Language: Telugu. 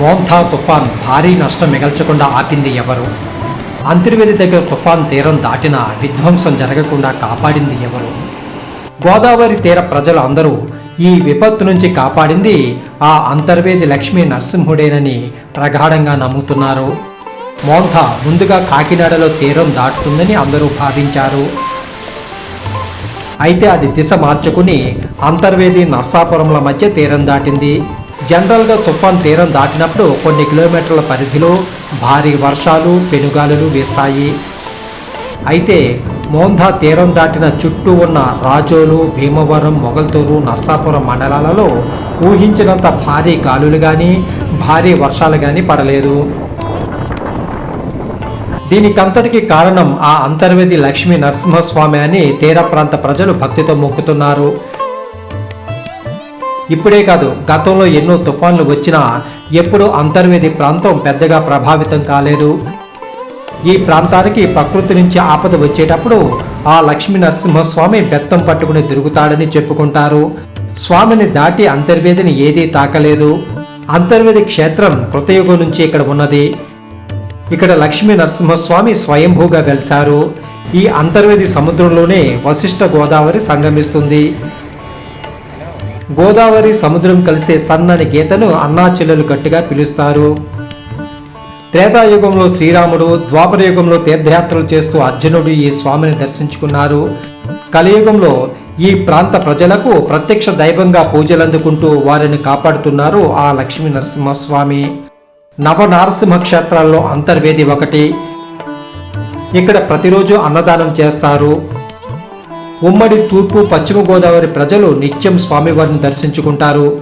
మోంథా తుఫాన్ భారీ నష్టం మిగల్చకుండా ఆపింది ఎవరు? అంతర్వేది దగ్గర తుఫాన్ తీరం దాటిన విధ్వంసం జరగకుండా కాపాడింది ఎవరు? గోదావరి తీర ప్రజలు అందరూ ఈ విపత్తు నుంచి కాపాడింది ఆ అంతర్వేది లక్ష్మీ నరసింహుడేనని ప్రగాఢంగా నమ్ముతున్నారు. మోంథా ముందుగా కాకినాడలో తీరం దాటుతుందని అందరూ భావించారు. అయితే అది దిశ మార్చుకుని అంతర్వేది నర్సాపురంల మధ్య తీరం దాటింది. జనరల్గా తుఫాన్ తీరం దాటినప్పుడు కొన్ని కిలోమీటర్ల పరిధిలో భారీ వర్షాలు పెనుగాలులు వీస్తాయి. అయితే మోంధా తీరం దాటిన చుట్టూ ఉన్న రాజోలు భీమవరం మొగల్తూరు నర్సాపురం మండలాలలో ఊహించినంత భారీ గాలులు కానీ భారీ వర్షాలు కానీ పడలేదు. దీనికంతటికి కారణం ఆ అంతర్వేది లక్ష్మీ నరసింహస్వామి అని తీర ప్రాంత ప్రజలు భక్తితో మొక్కుతున్నారు. ఇప్పుడే కాదు గతంలో ఎన్నో తుఫాన్లు వచ్చినా ఎప్పుడూ అంతర్వేది ప్రాంతం పెద్దగా ప్రభావితం కాలేదు. ఈ ప్రాంతానికి ప్రకృతి నుంచి ఆపద వచ్చేటప్పుడు ఆ లక్ష్మీ నరసింహస్వామి బెత్తం పట్టుకుని తిరుగుతాడని చెప్పుకుంటారు. స్వామిని దాటి అంతర్వేదిని ఏదీ తాకలేదు. అంతర్వేది క్షేత్రం కృతయుగం నుంచి ఇక్కడ ఉన్నది. ఇక్కడ లక్ష్మీ నరసింహస్వామి స్వయంభూగా వెలిశారు. ఈ అంతర్వేది సముద్రంలోనే వశిష్ఠ గోదావరి సంగమిస్తుంది. గోదావరి సముద్రం కలిసే సన్నని గీతను అన్నాచెల్లెలు గట్టిగా పిలుస్తారు. త్రేతాయుగంలో శ్రీరాముడు ద్వాపరయుగంలో తీర్థయాత్రలు చేస్తూ అర్జునుడు ఈ స్వామిని దర్శించుకున్నారు. కలియుగంలో ఈ ప్రాంత ప్రజలకు ప్రత్యక్ష దైవంగా పూజలందుకుంటూ వారిని కాపాడుతున్నారు ఆ లక్ష్మీ నరసింహస్వామి. నవ నారసింహ క్షేత్రాల్లో అంతర్వేది ఒకటి. ఇక్కడ ప్రతిరోజు అన్నదానం చేస్తారు. ఉమ్మడి తూర్పు పశ్చిమ గోదావరి ప్రజలు నిత్యం స్వామివారిని దర్శించుకుంటారు.